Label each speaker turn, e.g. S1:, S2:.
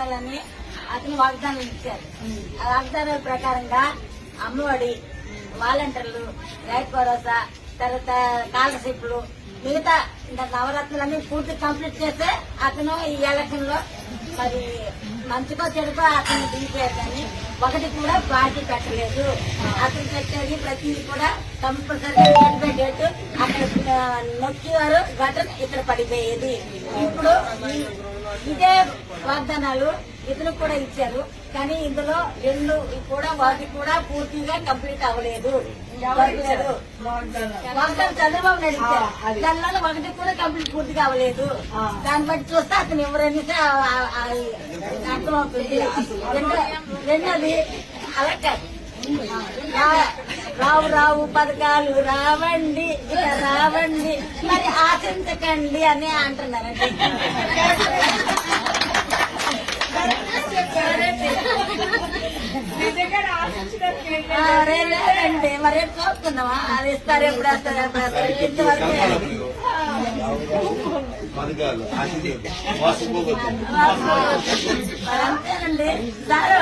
S1: నవరత్నాలని అతను వాగ్దానం ఇచ్చారు. ఆ వాగ్దానాల ప్రకారంగా అమ్మఒడి వాలంటీర్లు రైతు భరోసా తర్వాత స్కాలర్షిప్లు మిగతా ఇంకా నవరత్నాలన్నీ పూర్తి కంప్లీట్ చేస్తే అతను ఈ ఎలక్షన్లో మరి మంచికో చెడుకో అతను దిగిపోయారు కానీ ఒకటి కూడా పార్టీ పెట్టలేదు. అతను పెట్టేది ప్రతిదీ కూడా కంపల్సరీ డేట్ బై డేట్ అక్కడ నొక్కేవారు బటన్ ఇక్కడ పడిపోయేది. ఇప్పుడు ఇదే వాగ్దానాలు ఇతను కూడా ఇచ్చారు. కానీ ఇందులో రెండు కూడా వాటి కూడా పూర్తిగా కంప్లీట్ అవ్వలేదు. వాగ్దానం చంద్రబాబు నాయుడు ఇచ్చారు. దానివల్ల ఒకటి కూడా కంప్లీట్ పూర్తిగా అవ్వలేదు. దాన్ని బట్టి చూస్తే అతను ఎవరైనా అర్థమవుతుంది. రెండో- రెండోది అలా కాదు రావు రావు పథకాలు రావండి రావండి. మరి ఆశించకండి అని అంటున్నారండి. ఆ, మరి రేపు చూస్తున్నావా అది ఇస్తారు ఎప్పుడు వస్తారు ఎప్పుడు వస్తారు ఇంతవరకు అంతేనండి సార్